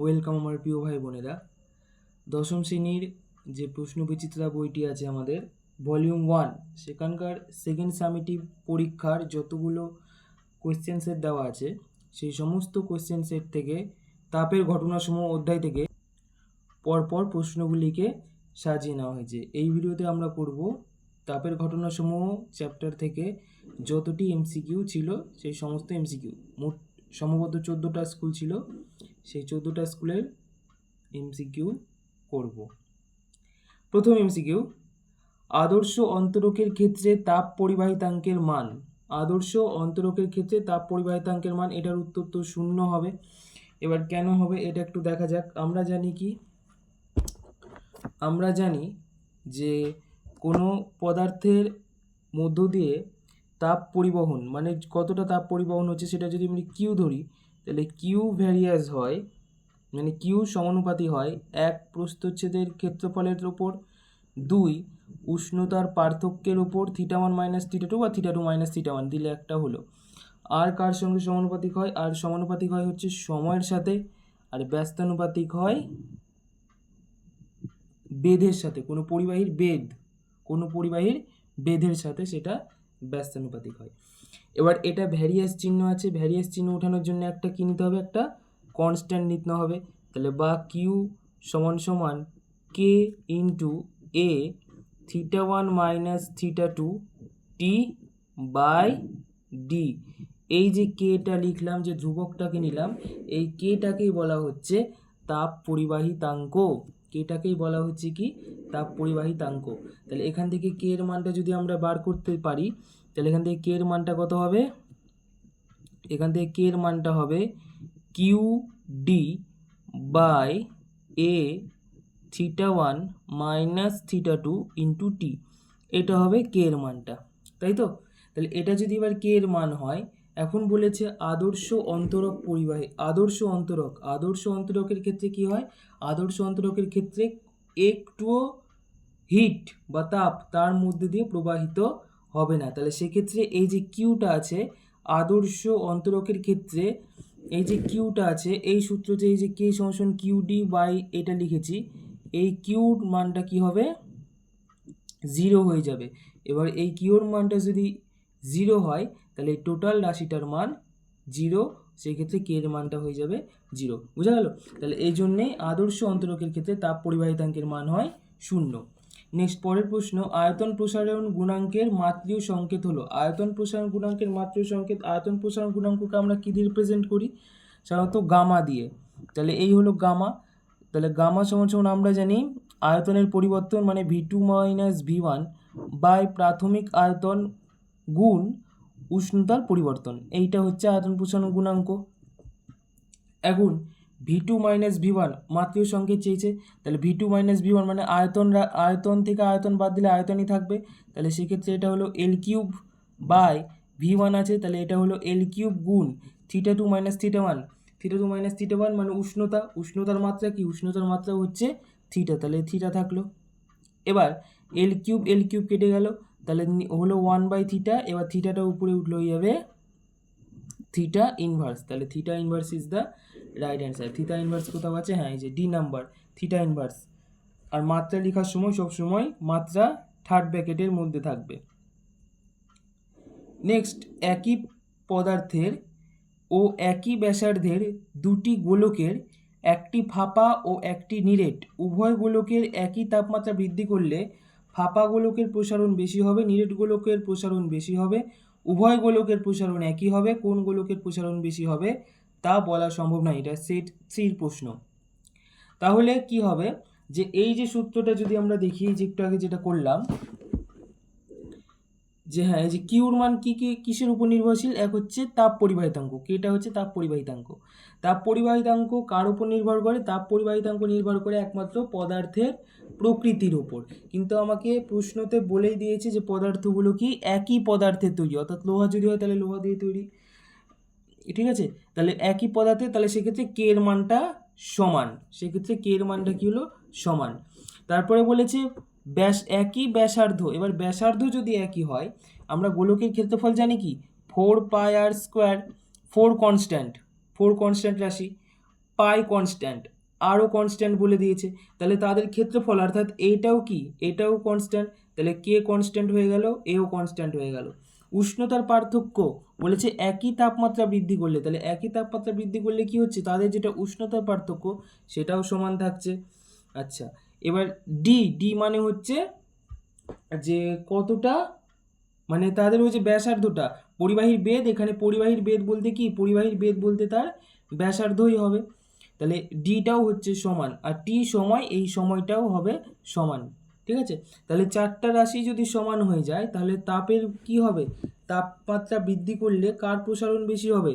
Welcome আমার প্রিয় ভাই বোনেরা। দশম শ্রেণির যে প্রশ্ন বিচিত্রা বইটি আছে আমাদের ভলিউম ওয়ান সেখানকার সেকেন্ড সামিটিভ পরীক্ষার যতগুলো কোয়েশ্চেন সেট দেওয়া আছে, সেই সমস্ত কোয়েশ্চেন সেট থেকে, তাপের ঘটনাসমূহ অধ্যায় থেকে পরপর প্রশ্নগুলিকে সাজিয়ে নেওয়া হয়েছে। এই ভিডিওতে আমরা করব তাপের ঘটনাসমূহ চ্যাপ্টার থেকে যতটি এমসিকিউ ছিল, সেই সমস্ত এমসিকিউ মোট সম্ভবত চোদ্দোটা স্কুল ছিল। সেই চোদ্দোটা স্কুলের এমসিকিউ করব। প্রথম এমসিকিউ, আদর্শ অন্তরকের ক্ষেত্রে তাপ পরিবাহিতাঙ্কের মান। আদর্শ অন্তরকের ক্ষেত্রে তাপ পরিবাহিতাঙ্কের মান, এটার উত্তর তো শূন্য হবে। এবার কেন হবে, এটা একটু দেখা যাক। আমরা জানি কি? আমরা জানি যে কোনো পদার্থের মধ্য দিয়ে তাপ পরিবহন মানে কতটা তাপ পরিবহন হচ্ছে সেটা যদি আমি কিউ ধরি তাহলে কিউ ভ্যারিয়াস হয় মানে কিউ সমানুপাতি হয় এক প্রস্থচ্ছেদের ক্ষেত্রফলের ওপর দুই উষ্ণতার পার্থক্যের ওপর theta one minus theta two বা theta two minus theta one দিলে একটা হলো। আর কার সঙ্গে সমানুপাতিক হয়? আর সমানুপাতিক হয় হচ্ছে সময়ের সাথে, আর ব্যস্তানুপাতিক হয় বেধের সাথে, কোনো পরিবাহীর বেদ কোনো পরিবাহীর বেধের সাথে সেটা ব্যস্তানুপাতিক হয়। এবার এটা ভ্যারিয়াস চিহ্ন আছে, ভ্যারিয়াস চিহ্ন ওঠানোর জন্য একটা কী নিতে হবে? একটা কনস্ট্যান্ট নিতে হবে। তাহলে বা কিউ সমান সমান K into A theta one minus theta two T by D এই যে কেটা লিখলাম, যে ধ্রুবকটাকে নিলাম, এই কেটাকেই বলা হচ্ছে তাপ পরিবাহিতাঙ্ক। কেটাকেই বলা হচ্ছে কি? তাপ পরিবাহিতাঙ্ক। তাহলে এখান থেকে কে এর মানটা যদি আমরা বার করতে পারি তাহলে এখান থেকে কে এর মানটা কত হবে? এখান থেকে কে এর মানটা হবে Q D by A theta one minus theta two into T এটা হবে কে এর মানটা, তাই তো? তাহলে এটা যদি এবার কে এর মান হয়, এখন বলেছে আদর্শ অন্তরক পরিবাহী, আদর্শ অন্তরক, আদর্শ অন্তরকের ক্ষেত্রে কি হয়? আদর্শ অন্তরকের ক্ষেত্রে একটুও হিট বা তাপ তার মধ্যে দিয়ে প্রবাহিত হবে না। তাহলে সেক্ষেত্রে এই যে কিউটা আছে, আদর্শ অন্তরকের ক্ষেত্রে এই যে কিউটা আছে, এই সূত্র যে এই যে কে সমসন কিউ ডি বাই এটা লিখেছি, এই কিউর মানটা কি হবে? জিরো হয়ে যাবে। এবার এই কিউর মানটা যদি জিরো হয়, তাহলে টোটাল রাশিটার মান জিরো, সেক্ষেত্রে কে এর মানটা হয়ে যাবে জিরো। বুঝা গেল? তাহলে এই জন্যেই আদর্শ অন্তরকের ক্ষেত্রে তাপ পরিবাহিতাঙ্কের মান হয় শূন্য। নেক্সট পরের প্রশ্ন, আয়তন প্রসারণ গুণাঙ্কের মাত্রীয় সংকেত হলো। আয়তন প্রসারণ গুণাঙ্কের মাত্রীয় সংকেত, আয়তন প্রসারণ গুণাঙ্ককে আমরা কী দিয়ে রিপ্রেজেন্ট করি? সাধারণত গামা দিয়ে। তাহলে এই হলো গামা। তাহলে গামা সমান সমান আমরা জানি আয়তনের পরিবর্তন মানে V two minus V one by প্রাথমিক আয়তন গুণ উষ্ণতার পরিবর্তন। এইটা হচ্ছে আয়তন প্রসারণ গুণাঙ্ক। এখন V two minus V one মাত্রীয় সংকেত চেয়েছে। তাহলে V two minus V one মানে আয়তন আয়তন থেকে আয়তন বাদ দিলে আয়তনই থাকবে। তাহলে সেক্ষেত্রে এটা হলো L cube by V one আছে, তাহলে এটা হলো এল কিউব গুণ theta two minus theta one theta two minus theta one মানে উষ্ণতা। উষ্ণতার মাত্রা কি? উষ্ণতার মাত্রা হচ্ছে থিটা তাহলে থিটা থাকল। এবার এল কিউব এল কিউব কেটে গেল। তাহলে হলো ওয়ান বাই থিটা এবার থিটাটা উপরে উঠল যাবে থিটা ইনভার্স তাহলে theta inverse is the right answer theta inverse কোথাও আছে? হ্যাঁ এই যে ডি নাম্বার থিটা ইনভার্স আর মাত্রা লেখার সময়, সব সময় মাত্রা থার্ড ব্র্যাকেটের মধ্যে থাকবে। নেক্সট একই পদার্থের ও একই ব্যাসার্ধের দুটি গোলকের একটি ফাঁপা ও একটি নিরেট। উভয় গোলকের একই তাপমাত্রা বৃদ্ধি করলে ফাঁপা গোলকের প্রসারণ বেশি হবে, নিরেট গোলকের প্রসারণ বেশি হবে, উভয় গোলকের প্রসারণ একই হবে, কোন গোলকের প্রসারণ বেশি হবে? তা বলা সম্ভব নয়, এটা সেট থ্রির প্রশ্ন। তাহলে কি হবে যে এই যে সূত্রটা যদি আমরা দেখি, যে একটু আগে যেটা করলাম, যে হ্যাঁ যে কিউর মান কি কি, কিসের উপর নির্ভরশীল? এক হচ্ছে তাপ পরিবাহিতাঙ্ক কেটা হচ্ছে তাপ পরিবাহিতাঙ্ক তাপ পরিবাহিতাঙ্ক কার উপর নির্ভর করে? তাপ পরিবাহিতাঙ্ক নির্ভর করে একমাত্র পদার্থের প্রকৃতির উপর। কিন্তু আমাকে প্রশ্নতে বলেই দিয়েছে যে পদার্থগুলো কি একই পদার্থের তৈরি, অর্থাৎ লোহা যদি হয় তাহলে লোহা দিয়ে তৈরি। ঠিক আছে? তাহলে একই পদার্থে তাহলে সেক্ষেত্রে কে এর মানটা সমান। সেক্ষেত্রে কে এর মানটা কী হলো? সমান। তারপরে বলেছে ব্যাস একই ব্যাসার্ধ। এবার ব্যাসার্ধ যদি একই হয়, আমরা গোলকের ক্ষেত্রফল জানি কি? Four pi R square, four constant four constant রাশি, পাই কনস্ট্যান্ট আরও কনস্ট্যান্ট বলে দিয়েছে। তাহলে তাদের ক্ষেত্রফল অর্থাৎ এটাও কি? এটাও কনস্ট্যান্ট তাহলে কে কনস্ট্যান্ট হয়ে গেল এও কনস্ট্যান্ট হয়ে গেল। উষ্ণতার পার্থক্য বলেছে একই তাপমাত্রা বৃদ্ধি করলে। তাহলে একই তাপমাত্রা বৃদ্ধি করলে কি হচ্ছে? তাদের যেটা উষ্ণতার পার্থক্য সেটাও সমান থাকছে। আচ্ছা এবার ডি ডি মানে হচ্ছে যে কতটা? মানে তাদের হচ্ছে ব্যাসার্ধটা, পরিবাহীর বেদ এখানে পরিবাহীর বেদ বলতে কি? পরিবাহীর বেদ বলতে তার ব্যাসার্ধই হবে। তাহলে ডিটাও হচ্ছে সমান, আর টি সময় এই সময়টাও হবে সমান। ঠিক আছে? তাহলে চারটা রাশি যদি সমান হয়ে যায়, তাহলে তাপের কি হবে? তাপমাত্রা বৃদ্ধি করলে কার প্রসারণ বেশি হবে?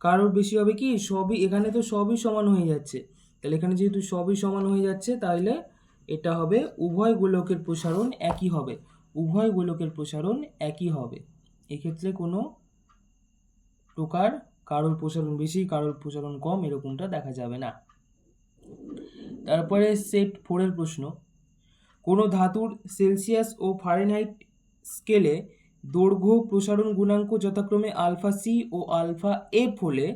কারোর বেশি হবে কি? সবই, এখানে তো সবই সমান হয়ে যাচ্ছে। তাহলে এখানে যেহেতু সবই সমান হয়ে যাচ্ছে, তাহলে এটা হবে উভয় গোলকের প্রসারণ একই হবে। উভয় গোলকের প্রসারণ একই হবে। এক্ষেত্রে কোনো প্রকার কারোর প্রসারণ বেশি, কারোর প্রসারণ কম, এরকমটা দেখা যাবে না। তারপরে সেট ফোরের প্রশ্ন। কোনো ধাতুর সেলসিয়াস ও ফারেনহাইট স্কেলে দৈর্ঘ্য, প্রসারণ গুণাঙ্ক যথাক্রমে আলফা সি ও আলফা এফ হলে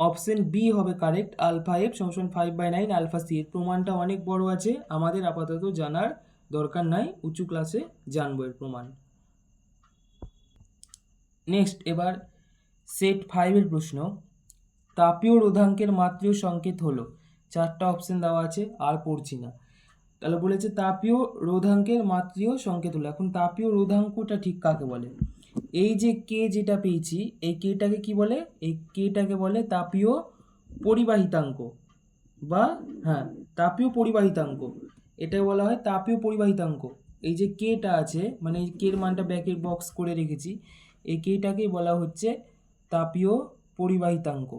অপশন বি হবে কারেক্ট। আলফা এফ সমান five by nine alpha C এর প্রমাণটা অনেক বড় আছে। আমাদের আপাতত জানার দরকার নাই উঁচু ক্লাসে জানব এর প্রমাণ। নেক্সট, এবার সেট ফাইভের প্রশ্ন। তাপীয় রোধাঙ্কের মাত্রীয় সংকেত হলো। চারটা অপশন দেওয়া আছে, আর পড়ছি না। তাহলে বলেছে তাপীয় রোধাঙ্কের মাত্রীয় সংকেত হলো এখন তাপীয় রোধাঙ্কটা ঠিক কাকে বলে? এই যে কে যেটা পেয়েছি, এই কেটাকে কি বলে? এই কেটাকে বলে তাপীয় পরিবাহিতাঙ্ক বা হ্যাঁ তাপীয় পরিবাহিতাঙ্ক। এটা বলা হয় তাপীয় পরিবাহিতাঙ্ক। এই যে কেটা আছে মানে এই কের মানটা ব্যাকের বক্স করে রেখেছি, এই কেটাকেই বলা হচ্ছে তাপীয় পরিবাহিতাঙ্ক।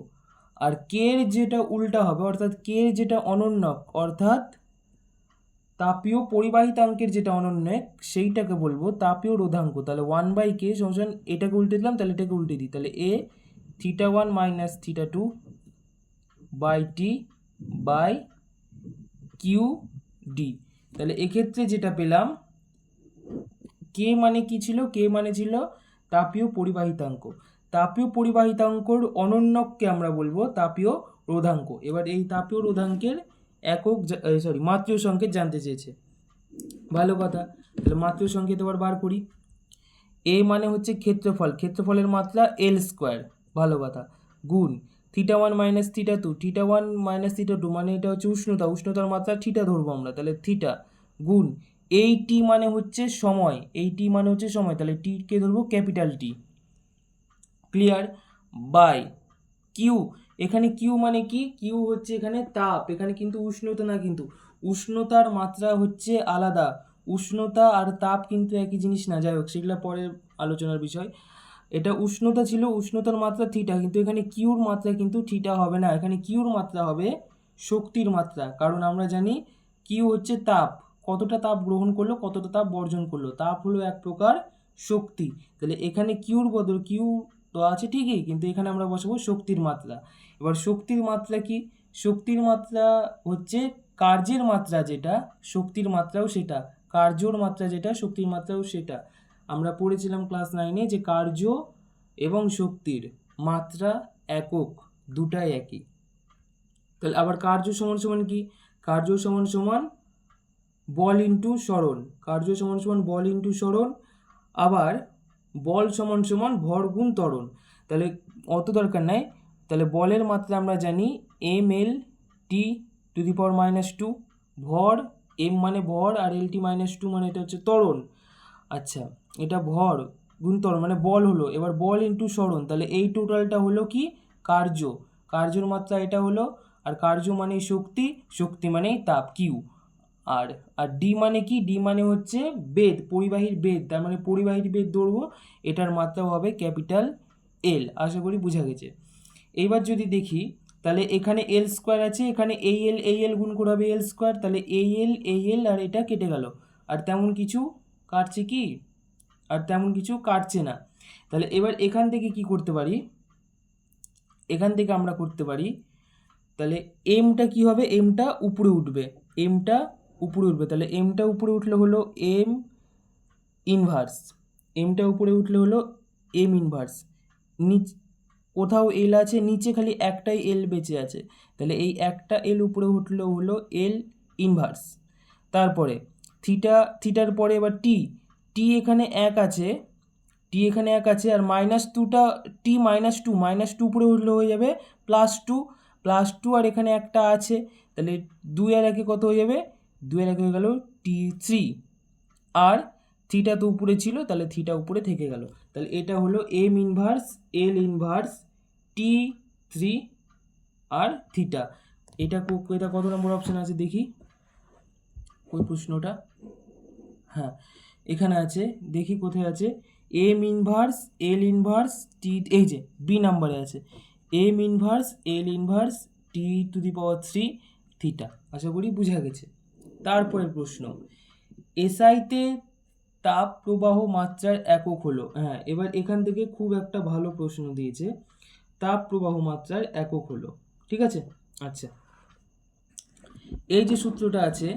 আর কের যেটা উল্টা হবে, অর্থাৎ কের যেটা অনন্যক, অর্থাৎ তাপীয় পরিবাহিতাঙ্কের যেটা অনন্যক সেইটাকে বলব তাপীয় রোধাঙ্ক। তাহলে ওয়ান বাই কে সমান এটাকে উল্টে দিলাম, তাহলে এটাকে উল্টে দিই। তাহলে A theta one minus theta two by T by Q D তাহলে এক্ষেত্রে যেটা পেলাম কে মানে কি ছিল? কে মানে ছিল তাপীয় পরিবাহিতাঙ্ক তাপীয় পরিবাহিতাঙ্কর অনন্যককে আমরা বলব তাপীয় রোধাঙ্ক। এবার এই তাপীয় রোধাঙ্কের একক সরি মাতৃ সংকেত জানতে চেয়েছে। ভালো কথা, তাহলে মাতৃ সংকেত এবার বার করি। এ মানে হচ্ছে ক্ষেত্রফল, ক্ষেত্রফলের মাত্রা এল স্কোয়ার ভালো কথা। গুণ theta one minus theta two theta one minus theta two মানে এটা হচ্ছে উষ্ণতা, উষ্ণতার মাত্রা থিটা ধরবো আমরা, তাহলে থিটা গুণ এই টি মানে হচ্ছে সময় এই টি মানে হচ্ছে সময়, তাহলে টিকে ধরবো capital T clear by Q এখানে কিউ মানে কি? কিউ হচ্ছে এখানে তাপ। এখানে কিন্তু উষ্ণতা না কিন্তু, উষ্ণতার মাত্রা হচ্ছে আলাদা। উষ্ণতা আর তাপ কিন্তু একই জিনিস না। যাই হোক, সেগুলো পরে আলোচনার বিষয়। এটা উষ্ণতা ছিল, উষ্ণতার মাত্রা থিটা, কিন্তু এখানে কিউর মাত্রা কিন্তু থিটা হবে না। এখানে কিউর মাত্রা হবে শক্তির মাত্রা। কারণ আমরা জানি কিউ হচ্ছে তাপ। কতটা তাপ গ্রহণ করল, কতটা তাপ বর্জন করল। তাপ হলো এক প্রকার শক্তি। তাহলে এখানে কিউর বদল, কিউ তো আছে ঠিকই, কিন্তু এখানে আমরা বসাবো শক্তির মাত্রা। এবার শক্তির মাত্রা কি? শক্তির মাত্রা হচ্ছে কার্যের মাত্রা যেটা, শক্তির মাত্রাও সেটা, কার্যর মাত্রা যেটা, শক্তির মাত্রাও সেটা। আমরা পড়েছিলাম ক্লাস নাইনে যে কার্য এবং শক্তির মাত্রা একক, দুটাই একই। তাহলে আবার কার্য সমান সমান কি? কার্য সমান সমান বল ইন্টু সরণ। কার্য সমান সমান বল ইন্টু সরণ, আবার বল সমান সমান ভর গুণ তাহলে অত দরকার নাই। তাহলে বলের মাত্রা আমরা জানি M L T to the power minus two ভর এম মানে ভর আর এল টি মাইনাস টু মানে এটা হচ্ছে ত্বরণ। আচ্ছা এটা ভর গুণ ত্বরণ মানে বল হলো, এবার বল ইন্টু সরণ তাহলে এই টোটালটা হলো কি? কার্য। কার্যর মাত্রা এটা হলো, আর কার্য মানে শক্তি শক্তি মানেই তাপ কিউ আর আর ডি মানে কি? ডি মানে হচ্ছে বেদ, পরিবাহীর বেদ, তার মানে পরিবাহীর বেদ দৌড়বো এটার মাত্রাও হবে ক্যাপিটাল এল আশা করি বোঝা গেছে। এইবার যদি দেখি, তাহলে এখানে এল স্কোয়ার আছে, এখানে এই এল এই এল গুণ করে হবে এল স্কোয়ার তাহলে এই এল এই এল আর এটা কেটে গেল। আর তেমন কিছু কাটছে কি? আর তেমন কিছু কাটছে না। তাহলে এবার এখান থেকে কি করতে পারি? এখান থেকে আমরা করতে পারি, তাহলে এমটা কি হবে? এমটা উপরে উঠবে। এমটা উপরে উঠবে। তাহলে এমটা উপরে উঠলে হলো এম ইনভার্স এমটা উপরে উঠলে হলো এম ইনভার্স নিচ কোথাও এল আছে, নিচে খালি একটাই এল বেঁচে আছে। তাহলে এই একটা এল উপরে উঠল হলো এল ইনভার্স তারপরে থিটা থিটার পরে এবার টি টি এখানে এক আছে টি এখানে এক আছে আর মাইনাস টুটা T minus two minus two উপরে উঠলে হয়ে যাবে প্লাস টু প্লাস টু আর এখানে একটা আছে। তাহলে দুই আর একে কত হয়ে যাবে? দুই আর একে হয়ে গেল টি থ্রি আর থিটা তো উপরে ছিল, তাহলে থিটা উপরে থেকে গেল। তাহলে এটা হলো M inverse L inverse T three R theta এটা এটা কত নম্বর অপশান আছে দেখি? ওই প্রশ্নটা। হ্যাঁ এখানে আছে, দেখি কোথায় আছে। M inverse L inverse T এই যে বি নাম্বারে আছে। M inverse L inverse T to the power three theta আশা করি বোঝা গেছে। তারপরের প্রশ্ন। এসআইতে তাপ প্রবাহ মাত্রার একক হলো। হ্যাঁ এবার এখান থেকে খুব একটা ভালো প্রশ্ন দিয়েছে। তাপ প্রবাহ মাত্রার একক হলো, ঠিক আছে? আচ্ছা। এই যে সূত্রটা আছে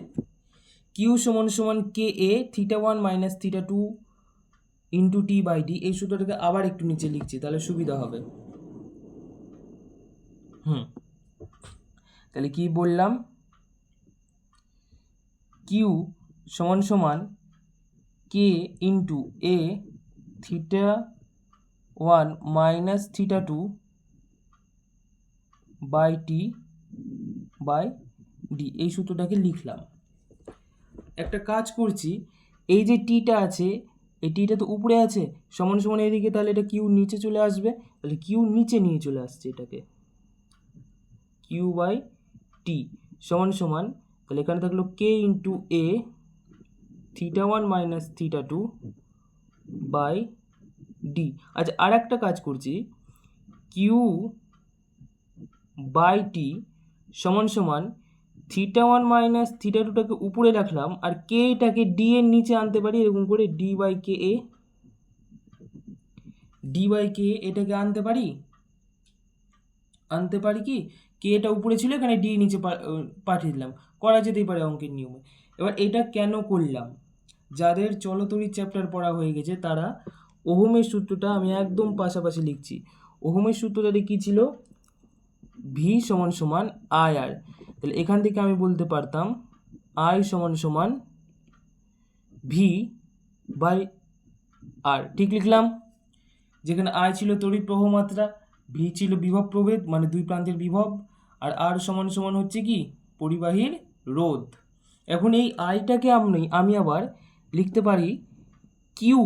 কিউ সমান সমান K A theta one minus theta two into T by D এই সূত্রটাকে আবার একটু নিচে লিখছি, তাহলে সুবিধা হবে। হুম। তাহলে কি বললাম? কিউ সমান সমান K into A theta one minus theta two by T by D, এই সূত্রটাকে লিখলাম। একটা কাজ করছি, এই যে টিটা আছে, এই টিটা তো উপরে আছে, সমান সমান এদিকে তাহলে এটা কিউ নিচে চলে আসবে, তাহলে কিউ নিচে নিয়ে চলে আসছে এটাকে। কিউ বাই টি সমান সমান, তাহলে এখানে থাকল K into A, theta one minus theta two by D. আচ্ছা আর একটা কাজ করছি, কিউ বাই টি সমান সমান থিটা ওয়ান মাইনাস থিটা টুটাকে উপরে রাখলাম আর কে এটাকে ডি এর নিচে আনতে পারি, এরকম করে D by K A, D by K এটাকে আনতে পারি? আনতে পারি কি? কে এটা উপরে ছিল, এখানে ডি নিচে পাঠিয়ে দিলাম। করা যেতেই পারে অঙ্কের নিয়মে। এবার এটা কেন করলাম? যাদের চলতরির চ্যাপ্টার পড়া হয়ে গেছে, তারা ওহমের সূত্রটা আমি একদম পাশাপাশি লিখছি। ওহমের সূত্রটাতে কী ছিল? ভি সমান সমান আই আর তাহলে এখান থেকে আমি বলতে পারতাম আই সমান সমান ভি বাই আর ঠিক লিখলাম? যেখানে আই ছিল তড়িৎ প্রবাহ মাত্রা ভি ছিল বিভব প্রভেদ মানে দুই প্রান্তের বিভব, আর আর সমান সমান হচ্ছে কি? পরিবাহীর রোধ। এখন এই আইটাকে আমি আমি আবার লিখতে পারি কিউ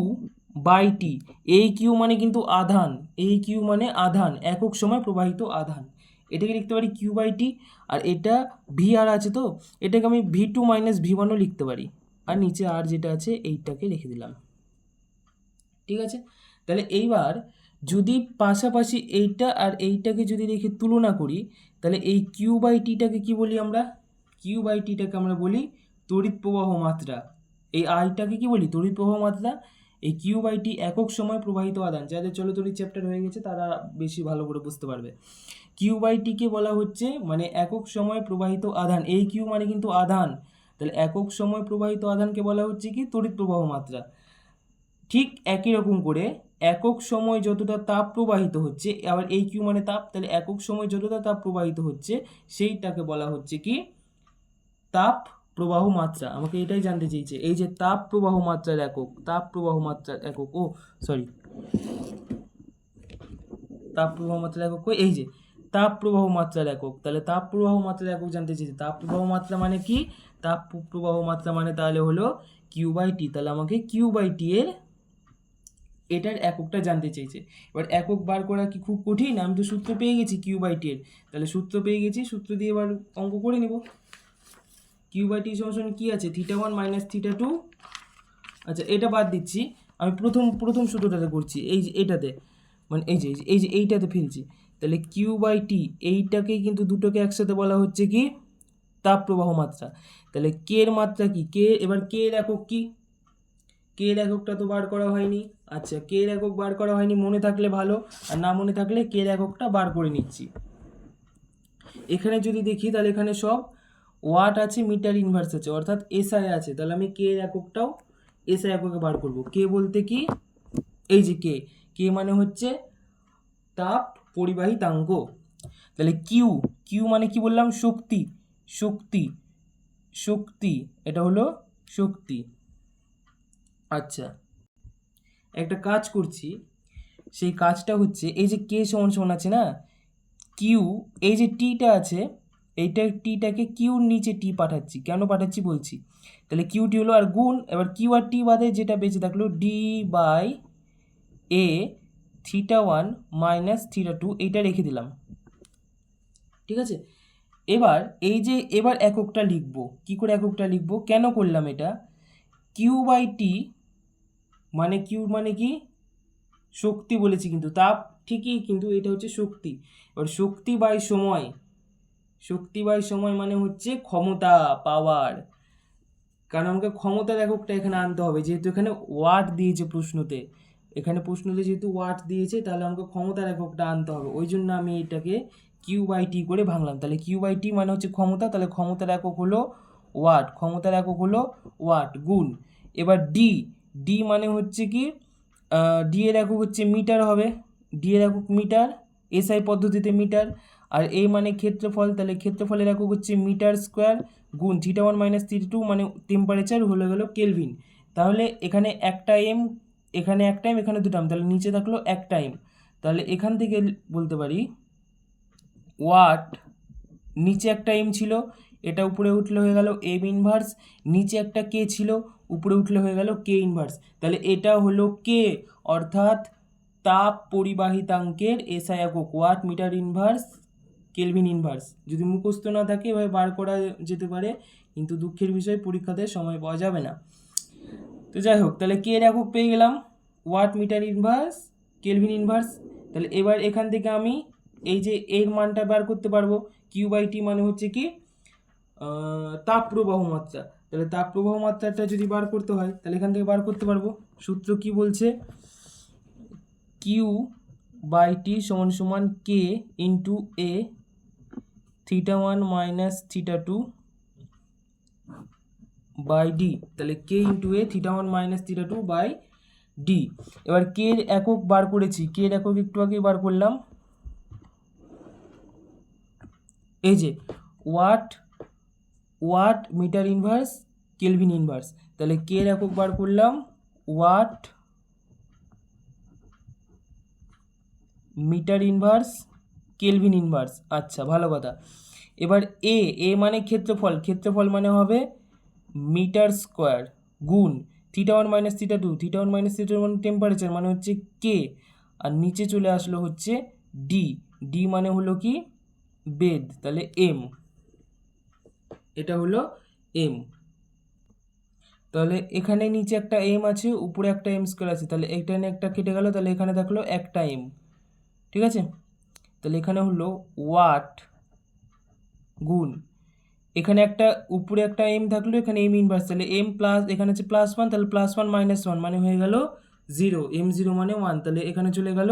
বাই টি এই কিউ মানে কিন্তু আধান এই কিউ মানে আধান, একক সময় প্রবাহিত আধান। এটাকে লিখতে পারি কিউ বাই টি আর এটা ভি আর আছে তো, এটাকে আমি ভি টু মাইনাস ভি ওয়ানও লিখতে পারি। আর নিচে আর যেটা আছে, এইটাকে লিখে দিলাম। ঠিক আছে? তাহলে এইবার যদি পাশাপাশি এইটা আর এইটাকে যদি রেখে তুলনা করি, তাহলে এই কিউ বাই টিটাকে কী বলি আমরা? কিউ বাই টিটাকে আমরা বলি তড়িৎ প্রবাহ মাত্রা। এই আইটাকে কি বলি? তড়িৎ প্রবাহ মাত্রা। এই কিউ বাই টি একক সময় প্রবাহিত আদান যাদের চলো চলতড়িৎ চ্যাপ্টার হয়ে গেছে, তারা বেশি ভালো করে বুঝতে পারবে। কিউ বাই টিকে বলা হচ্ছে মানে একক সময় প্রবাহিত আধান। এই কিউ মানে কিন্তু আধান। তাহলে একক সময় প্রবাহিত আধানকে বলা হচ্ছে কি? তড়িৎ প্রবাহ মাত্রা। ঠিক একই রকম করে একক সময় যতটা তাপ প্রবাহিত হচ্ছে, আবার এই কিউ মানে তাপ, তাহলে একক সময় যতটা তাপ প্রবাহিত হচ্ছে, সেইটাকে বলা হচ্ছে কি? তাপ প্রবাহ মাত্রা। আমাকে এটাই জানতে চেয়েছে। এই যে তাপ প্রবাহ মাত্রার একক, তাপ প্রবাহ মাত্রার একক, ও সরি তাপ প্রবাহ মাত্রার একক? এই যে তাপ প্রবাহ মাত্রার একক। তাহলে তাপ প্রবাহ মাত্রার একক জানতে চেয়েছে তাপ প্রবাহ মাত্রা মানে কি? তাপ প্রবাহ মাত্রা মানে তাহলে হলো কিউ বাই টি তাহলে আমাকে কিউ বাই টি এর এটার এককটা জানতে চাইছে। এবার একক বার করা কি খুব কঠিন? আমি তো সূত্র পেয়ে গেছি কিউ বাই টি এর। তাহলে সূত্র পেয়ে গেছি, সূত্র দিয়ে এবার অঙ্ক করে নেব। কিউ বাই টি সমান কী আছে? Theta one minus theta two আচ্ছা এটা বাদ দিচ্ছি। আমি প্রথম প্রথম সূত্রটাতে করছি। এই যে এটাতে। মানে এই যে- এই যে এইটাতে ফেলছি। তাহলে কিউ বাই টি এইটাকেই কিন্তু দুটোকে একসাথে বলা হচ্ছে কি? তাপ প্রবাহ মাত্রা। তাহলে কে এর মাত্রা কি? কে এবার কে এর একক কি? কে এর এককটা তো বার করা হয়নি। আচ্ছা কে এর একক বার করা হয়নি মনে থাকলে ভালো, আর না মনে থাকলে কে এর এককটা বার করে নিচ্ছি। এখানে যদি দেখি, তাহলে এখানে সব ওয়াট আছে মিটার ইনভার্স আছে, অর্থাৎ এসআই আছে। তাহলে আমি কে এর এককটাও এসআই এককে বার করব। কে বলতে কি? এই যে কে কে মানে হচ্ছে তাপ পরিবাহিতাঙ্ক তাহলে কিউ কিউ মানে কি বললাম? শক্তি শক্তি শক্তি, এটা হলো শক্তি। আচ্ছা একটা কাজ করছি, সেই কাজটা হচ্ছে, এই যে কে সমান সমান আছে না? কিউ, এই যে টিটা আছে এইটা টিটাকে কিউর নিচে টি পাঠাচ্ছি। কেন পাঠাচ্ছি বলছি? তাহলে কিউটি হলো আর গুণ, এবার কিউ আর টি বাদে যেটা বেঁচে থাকল, D by A theta one minus theta two এইটা রেখে দিলাম। ঠিক আছে? এবার এই যে এবার এককটা লিখব, কি করে এককটা লিখব, কেন করলাম এটা? কিউ বাই টি মানে কিউ মানে কি? শক্তি বলেছি কিন্তু, তাপ ঠিকই কিন্তু এটা হচ্ছে শক্তি। এবার শক্তি বাই সময়, শক্তি বাই সময় মানে হচ্ছে ক্ষমতা পাওয়ার কারণ আমাকে ক্ষমতার এককটা এখানে আনতে হবে, যেহেতু এখানে ওয়াট দিয়েছে প্রশ্নতে। এখানে প্রশ্নতে যেহেতু ওয়াট দিয়েছে, তাহলে আমাকে ক্ষমতার এককটা আনতে হবে। ওই জন্য আমি এটাকে কিউ বাই টি করে ভাঙলাম। তাহলে কিউ বাই টি মানে হচ্ছে ক্ষমতা, তাহলে ক্ষমতার একক হলো ওয়াট ক্ষমতার একক হলো ওয়াট গুণ। এবার ডি ডি মানে হচ্ছে কি ডি এর একক হচ্ছে মিটার হবে। ডি এর একক মিটার এসআই পদ্ধতিতে মিটার। আর এ মানে ক্ষেত্রফল, তাহলে ক্ষেত্রফলের একক হচ্ছে মিটার স্কোয়ার গুণ theta one minus three two মানে টেম্পারেচার হলে গেলো কেলভিন তাহলে এখানে একটা এম এখানে এক টাইম এখানে দু টাইম তাহলে নিচে থাকল এক টাইম তাহলে এখান থেকে বলতে পারি ওয়াট নিচে একটা এম ছিল, এটা উপরে উঠলে হয়ে গেল এম ইনভার্স নিচে একটা কে ছিল, উপরে উঠলে হয়ে গেল কে ইনভার্স তাহলে এটা হলো কে অর্থাৎ তাপ পরিবাহিতাঙ্কের এসআই একক watt metre inverse kelvin inverse যদি মুখস্থ না থাকে, এভাবে বার করা যেতে পারে, কিন্তু দুঃখের বিষয়, পরীক্ষাতে সময় পাওয়া যাবে না। তো যাই হোক তাহলে কে এর একক পেয়ে গেলাম। Watt metre inverse kelvin inverse তাহলে এবার এখান থেকে আমি এই যে এর মানটা বার করতে পারব কিউ বাই টি মানে হচ্ছে কি আহ, তাপ প্রবাহ মাত্রা। তাহলে তাপ প্রবাহ মাত্রাটা যদি বার করতে হয় তাহলে এখান থেকে বার করতে পারব। সূত্র কি বলছে? কিউ বাই টি সমান সমান K into A theta one minus theta two by D. তাহলে K into A theta one minus theta two by D এবার কে এর একক বার করেছি। কে এর একক একটু আগে বার করলাম। এই যে watt watt metre inverse kelvin inverse তাহলে কে এর একক বার করলাম। Watt metre inverse kelvin inverse আচ্ছা ভালো কথা। এবার এ এ মানে ক্ষেত্রফল। ক্ষেত্রফল মানে হবে মিটার স্কোয়ার গুণ theta one minus theta two. Theta one minus theta one temperature মানে হচ্ছে কে আর নিচে চলে আসলো হচ্ছে ডি ডি মানে হলো কি? বেদ। তাহলে এম এটা হলো এম তাহলে এখানে নিচে একটা এম আছে, উপরে একটা এম স্কোয়ার আছে। তাহলে এখানে একটা কেটে গেল, তাহলে এখানে থাকল একটা এম ঠিক আছে? তাহলে এখানে হলো ওয়াট গুণ এখানে একটা উপরে একটা এম থাকল, এখানে এম ইনভার্স তাহলে এম প্লাস এখানে হচ্ছে প্লাস ওয়ান তাহলে প্লাস ওয়ান মাইনাস ওয়ান মানে হয়ে গেল জিরো এম জিরো মানে ওয়ান তাহলে এখানে চলে গেল,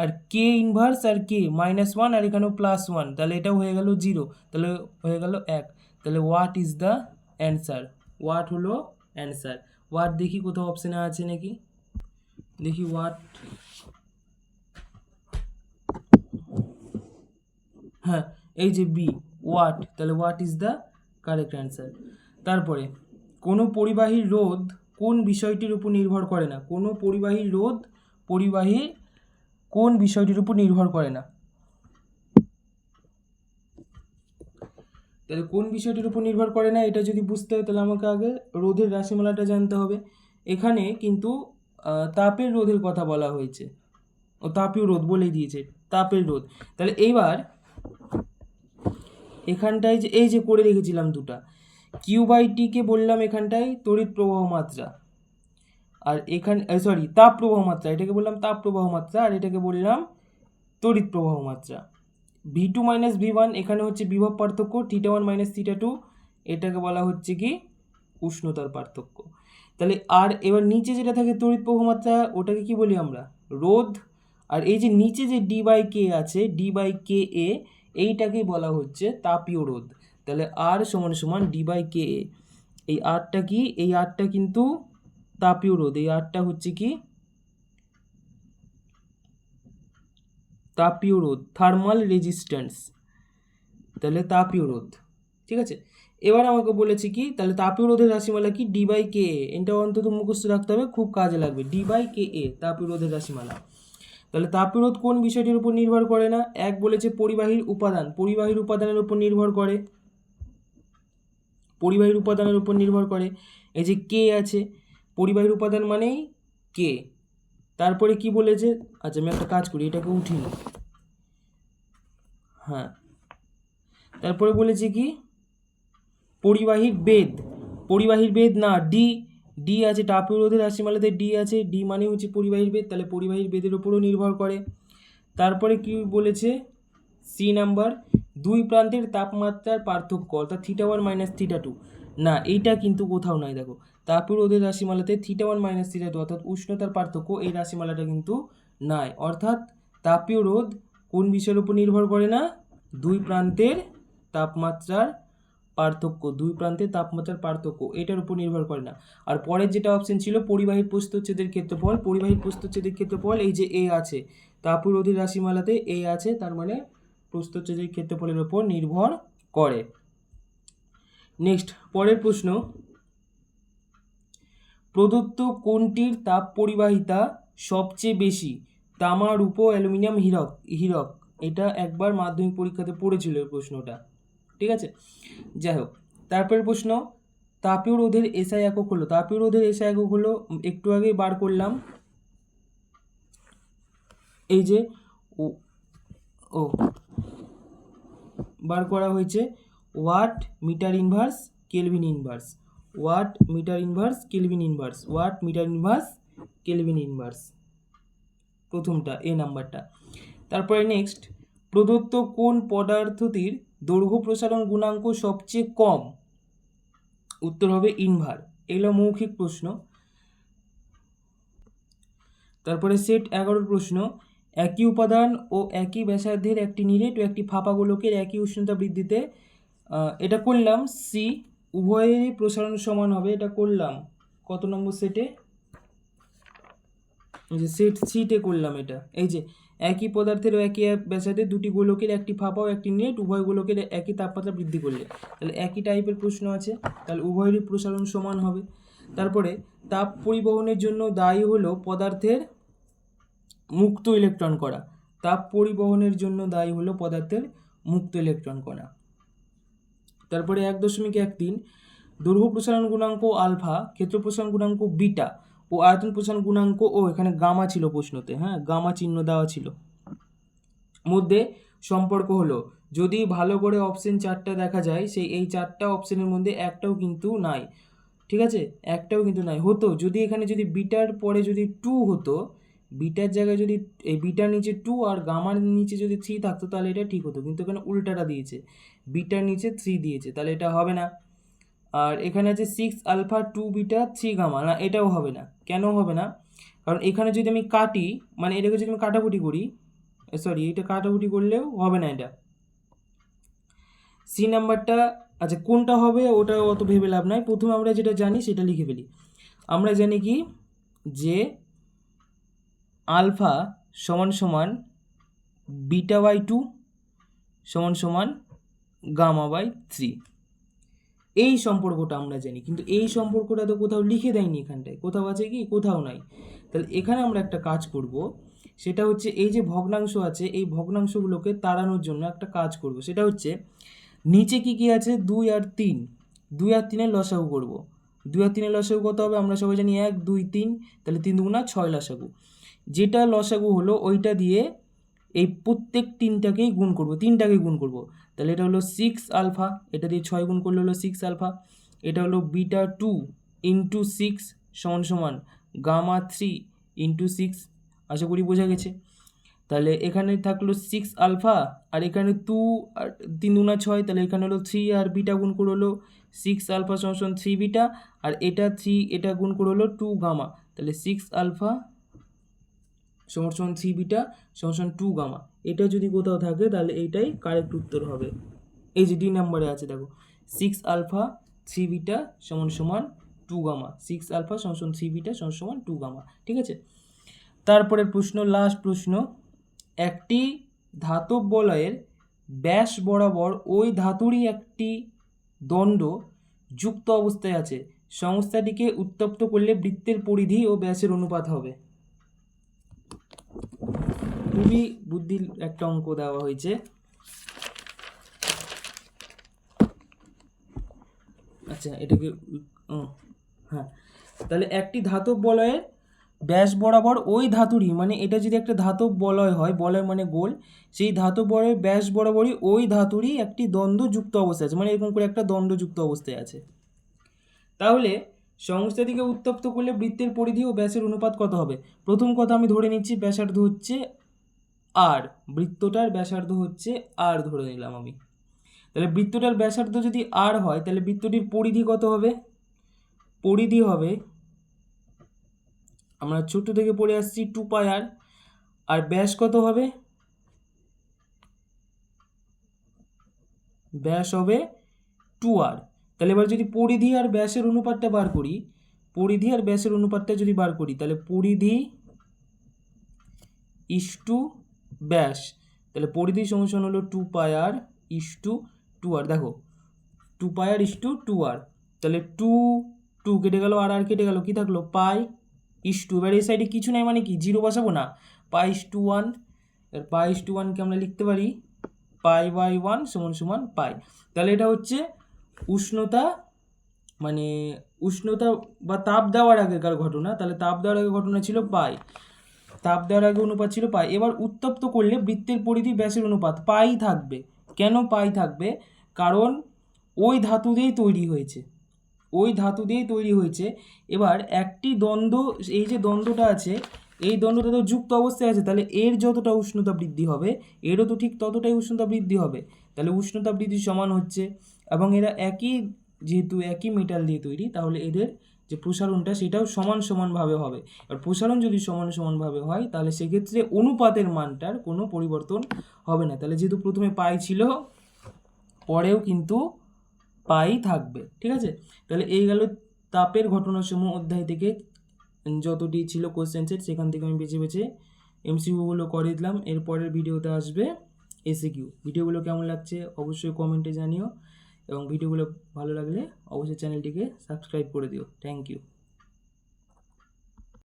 আর কে ইনভার্স আর কে মাইনাস ওয়ান আর এখানেও প্লাস ওয়ান তাহলে এটাও হয়ে গেল জিরো তাহলে হয়ে গেল এক, তাহলে what is the answer what হলো অ্যান্সার হোয়াট দেখি কোথাও অপশানে আছে নাকি? দেখি হোয়াট হ্যাঁ এই যে বি ওয়াট তাহলে what is the correct answer তারপরে, কোনো পরিবাহীর রোধ কোন বিষয়টির উপর নির্ভর করে না? কোনো পরিবাহীর রোধ পরিবাহীর কোন বিষয়টির উপর নির্ভর করে না? তাহলে কোন বিষয়টির উপর নির্ভর করে না এটা যদি বুঝতে হয়, তাহলে আমাকে আগে রোধের রাশিমালাটা জানতে হবে। এখানে কিন্তু তাপের রোধের কথা বলা হয়েছে। ও তাপীয় রোধ বলেই দিয়েছে, তাপের রোধ। তাহলে এইবার এখানটায় যে, এই যে করে রেখেছিলাম দুটা। কিউ বাই টিকে বললাম এখানটায়, তড়িৎ প্রবাহ মাত্রা। আর এখানে সরি তাপ প্রবাহ মাত্রা। এটাকে বললাম তাপ প্রবাহ মাত্রা, আর এটাকে বললাম তড়িৎ প্রবাহ মাত্রা। V two minus V one এখানে হচ্ছে বিভব পার্থক্য theta one minus theta two এটাকে বলা হচ্ছে কি? উষ্ণতার পার্থক্য। তাহলে আর এবার নিচে যেটা থাকে তড়িৎ প্রবাহ মাত্রা, ওটাকে কি বলি আমরা? রোধ। আর এই যে নিচে যে ডি বাই কে আছে ডি বাই কে এ এইটাকেই বলা হচ্ছে তাপীয় রোধ। তাহলে আর সমান সমান ডি বাই কে এই আরটা কি? এই আরটা কিন্তু তাপীয় রোধ। এই আরটা হচ্ছে কি? তাপীয় রোধ থার্মাল রেজিস্ট্যান্স তাহলে তাপীয় রোধ, ঠিক আছে? এবার আমাকে বলেছে কি? তাহলে তাপীয় রোধের রাশিমালা কি? ডি বাই কে এটা অন্তত মুখস্থ রাখতে হবে, খুব কাজে লাগবে। ডি বাই কে এ তাপীয় রোধের রাশিমালা। তাহলে তাপীয় রোধ কোন বিষয়টির উপর নির্ভর করে না? এক বলেছে পরিবাহীর উপাদান। পরিবাহীর উপাদানের উপর নির্ভর করে। পরিবাহীর উপাদানের উপর নির্ভর করে। এই যে কে আছে, পরিবাহীর উপাদান মানেই কে। তারপরে কি বলেছে? আচ্ছা আমি একটা কাজ করি, এটাকে উঠিনি হ্যাঁ। তারপরে বলেছে কি? পরিবাহীর বেদ। পরিবাহীর বেদ না, ডি ডি আছে তাপীয় রোধের রাশিমালাতে ডি আছে ডি মানে হচ্ছে পরিবাহীর বেদ তাহলে পরিবাহীর বেদের উপরও নির্ভর করে। তারপরে কি বলেছে? সি নাম্বার দুই প্রান্তের তাপমাত্রার পার্থক্য, অর্থাৎ theta one minus theta two না, এইটা কিন্তু কোথাও নাই, দেখো। তাপীয় রোধের রাশিমালাতে theta one minus theta two অর্থাৎ উষ্ণতার পার্থক্য, এই রাশিমালাটা কিন্তু নাই। অর্থাৎ তাপীয় রোধ কোন বিষয়ের উপর নির্ভর করে না? দুই প্রান্তের তাপমাত্রার পার্থক্য, দুই প্রান্তের তাপমাত্রার পার্থক্য, এটার উপর নির্ভর করে না। আর পরের যেটা অপশন ছিল পরিবাহীর প্রস্থচ্ছেদের ক্ষেত্রফল পরিবাহীর প্রস্থচ্ছেদের ক্ষেত্রফল এই যে এ আছে তাপীয় রোধের রাশিমালাতে এ আছে, তার মানে প্রস্থচ্ছেদের ক্ষেত্রফলের উপর নির্ভর করে। নেক্সট পরের প্রশ্ন। প্রদত্ত কোনটির তাপ পরিবাহিতা সবচেয়ে বেশি? তামা, রূপ, অ্যালুমিনিয়াম, হীরক হীরক। এটা একবার মাধ্যমিক পরীক্ষাতে পড়েছিল প্রশ্নটা। ঠিক আছে? যাই হোক, তারপরের প্রশ্ন, তাপীয় রোধের এসআই একক হলো, তাপীয় রোধের এসআই একক হলো, একটু আগেই বার করলাম। এই যে, ও ও, বার করা হয়েছে, watt metre inverse, kelvin inverse. Watt metre inverse, kelvin inverse. Watt metre inverse, kelvin inverse. প্রথমটা এ নাম্বারটা তারপরে নেক্সট প্রদত্ত কোন পদার্থটির দৈর্ঘ্য প্রসারণ গুণাঙ্ক সবচেয়ে কম? উত্তর হবে ইনভার। এগুলো মৌখিক প্রশ্ন। তারপরে সেট এগারোর প্রশ্ন। একই উপাদান ও একই ব্যাসার্ধের একটি নিরেট ও একটি ফাঁপা গোলকের একই উষ্ণতা বৃদ্ধিতে এটা করলাম সি উভয়েরই প্রসারণ সমান হবে, এটা করলাম কত নম্বর সেটে? যে সেট সিটে করলাম এটা। এই যে একই পদার্থের একই ব্যাসার্ধে দুটি গোলকের একটি ফাঁপা ও একটি নেট, উভয় গোলকের একই তাপমাত্রা বৃদ্ধি করলে। তাহলে একই টাইপের প্রশ্ন আছে, তাহলে উভয়েরই প্রসারণ সমান হবে। তারপরে তাপ পরিবহনের জন্য দায়ী হলো পদার্থের মুক্ত ইলেকট্রন করা। তাপ পরিবহনের জন্য দায়ী হলো পদার্থের মুক্ত ইলেকট্রন কণা। তারপরে এক দশমিক এক তিন, দৈর্ঘ্য প্রসারণ গুণাঙ্ক আলফা, ক্ষেত্র প্রসারণ গুণাঙ্ক বিটা। ও আয়তন প্রসারণ গুণাঙ্ক, ও এখানে গামা ছিল প্রশ্নতে হ্যাঁ? গামা চিহ্ন দেওয়া ছিল। মধ্যে সম্পর্ক হলো, যদি ভালো করে অপশন চারটা দেখা যায়, সেই এই চারটা অপশনের মধ্যে একটাও কিন্তু নাই। ঠিক আছে? একটাও কিন্তু নাই। হতো, যদি এখানে যদি বিটার পরে যদি টু হতো, বিটার জায়গায় যদি এই বিটার নিচে টু আর গামার নিচে যদি থ্রি থাকতো, তাহলে এটা ঠিক হতো। কিন্তু এখানে উল্টাটা দিয়েছে। বিটার নিচে থ্রি দিয়েছে, তাহলে এটা হবে না। আর এখানে আছে six alpha two beta three gamma না, এটাও হবে না। কেন হবে না? কারণ এখানে যদি আমি কাটি মানে এটাকে যদি আমি কাটাকুটি করি সরি এটা কাটাকুটি করলেও হবে না এটা। সি নাম্বারটা আচ্ছা কোনটা হবে ওটা অত ভেবে লাভ নাই। প্রথমে আমরা যেটা জানি সেটা লিখে ফেলি। আমরা জানি কি? যে আলফা সমান সমান বিটা বাই টু সমান সমান গামা বাই থ্রি এই সম্পর্কটা আমরা জানি, কিন্তু এই সম্পর্কটা তো কোথাও লিখে দেয়নি এখানটায়, কোথাও আছে কি, কোথাও নাই। তাহলে এখানে আমরা একটা কাজ করব, সেটা হচ্ছে এই যে ভগ্নাংশ আছে, এই ভগ্নাংশগুলোকে তাড়ানোর জন্য একটা কাজ করব, সেটা হচ্ছে নিচে কি কি আছে? দুই আর তিন। দুই আর তিনের লসাগু করব। দুই আর তিনের লসাগু কত হবে? আমরা সবাই জানি এক, দুই, তিন, তাহলে তিন দুগুণা ছয় লসাগু। যেটা লসাগু হলো ওইটা দিয়ে এই প্রত্যেক তিনটাকেই গুণ করব, তিনটাকেই গুণ করব। তাহলে এটা হলো সিক্স আলফা এটা দিয়ে ছয় গুণ করলে হলো সিক্স আলফা এটা হলো বিটা টু ইন্টু সিক্স সমান সমান গামা থ্রি ইন্টু সিক্স আশা করি বোঝা গেছে। তাহলে এখানে থাকল সিক্স আলফা আর এখানে টু আর তিন দুনা ছয়, তাহলে এখানে হলো থ্রি আর বিটা গুণ করে হলো সিক্স আলফা সমান থ্রি বিটা আর এটা থ্রি এটা গুণ করে হলো টু গামা তাহলে সিক্স আলফা সমান সমান থ্রি বিটা সমান সমান টু গামা। এটা যদি কোথাও থাকে, তাহলে এইটাই কারেক্ট উত্তর হবে। এই যে ডি নাম্বারে আছে, দেখো। সিক্স আলফা থ্রি বিটা সমান সমান টু গামা সিক্স আলফা সমান সমান থ্রি বিটা সমান সমান টু গামা ঠিক আছে? তারপরের প্রশ্ন লাস্ট প্রশ্ন। একটি ধাতব বলয়ের ব্যাস বরাবর ওই ধাতুরই একটি দণ্ড যুক্ত অবস্থায় আছে। সংস্থাটিকে উত্তপ্ত করলে বৃত্তের পরিধি ও ব্যাসের অনুপাত হবে। খুবই বুদ্ধির একটা অঙ্ক দেওয়া হয়েছে। আচ্ছা এটাকে হ্যাঁ। তাহলে একটি ধাতব বলয়ের ব্যাস বরাবর ওই ধাতুরই মানে এটা যদি একটা ধাতব বলয় হয়, বলয় মানে গোল, সেই ধাতব বলয়ের ব্যাস বরাবরই ওই ধাতুরই একটি দ্বন্দ্ব যুক্ত অবস্থায় আছে মানে এরকম করে একটা দ্বন্দ্ব যুক্ত অবস্থায় আছে। তাহলে সংস্থাটিকে উত্তপ্ত করলে বৃত্তের পরিধি ও ব্যাসের অনুপাত কত হবে? প্রথম কথা আমি ধরে নিচ্ছি, ব্যাসার্ধ হচ্ছে আর বৃত্তটার ব্যাসার্ধ হচ্ছে আর ধরে নিলাম আমি। তাহলে বৃত্তটার ব্যাসার্ধ যদি আর হয়, তাহলে বৃত্তটির পরিধি কত হবে? পরিধি হবে, আমরা ছোট থেকে পড়ে আসছি টু পাই আর আর ব্যাস কত হবে? ব্যাস হবে টু আর তাহলে এবার যদি পরিধি আর ব্যাসের অনুপাতটা বার করি, পরিধি আর ব্যাসের অনুপাতটা যদি বার করি, তাহলে পরিধি ইস টু ব্যাস, তাহলে পরিধি সমস্যা হলো two pi R is two two R দেখো two pi R is two two R তাহলে টু টু কেটে গেল আর আর কেটে গেল, কী থাকল? পাই ইস টু এবার এই সাইডে কিছু নাই মানে কি? জিরো বসাবো না? Pi is two one pi is two ওয়ানকে আমরা লিখতে পারি পাই বাই ওয়ান সমান সমান পাই তাহলে এটা হচ্ছে উষ্ণতা মানে উষ্ণতা বা তাপ দেওয়ার আগেকার ঘটনা, তাহলে তাপ দেওয়ার আগে ঘটনা ছিল পাই তাপ দেওয়ার আগে অনুপাত ছিল পাই। এবার উত্তপ্ত করলে বৃত্তের পরিধি ব্যাসের অনুপাত পাই থাকবে। কেন পাই থাকবে? কারণ ওই ধাতু দিয়েই তৈরি হয়েছে। ওই ধাতু দিয়েই তৈরি হয়েছে। এবার একটি দ্বন্দ্ব, এই যে দ্বন্দ্বটা আছে, এই দ্বন্দ্বটা তো যুক্ত অবস্থায় আছে, তাহলে এর যতটা উষ্ণতা বৃদ্ধি হবে, এরও তো ঠিক ততটাই উষ্ণতা বৃদ্ধি হবে। তাহলে উষ্ণতা বৃদ্ধি সমান হচ্ছে। এবং এরা একই, যেহেতু একই মেটাল দিয়ে তৈরি, তাহলে এদের যে প্রসারণটা সেটাও সমান সমানভাবে হবে। আর প্রসারণ যদি সমান সমানভাবে হয়, তাহলে সেক্ষেত্রে অনুপাতের মানটার কোনো পরিবর্তন হবে না। তাহলে যেহেতু প্রথমে পাই ছিল, পরেও কিন্তু পাই থাকবে, ঠিক আছে? তাহলে এই গেল তাপের ঘটনাসমূহ অধ্যায় থেকে। যতটি ছিল কোশ্চেন সেট সেখান থেকে আমি বেছে বেছে এমসিকিউগুলো করে দিলাম। এরপরের ভিডিওতে আসবে এসিকিউ ভিডিওগুলো কেমন লাগছে অবশ্যই কমেন্টে জানিও। এবং ভিডিওগুলো ভালো লাগলে অবশ্যই চ্যানেলটিকে সাবস্ক্রাইব করে দিও। Thank you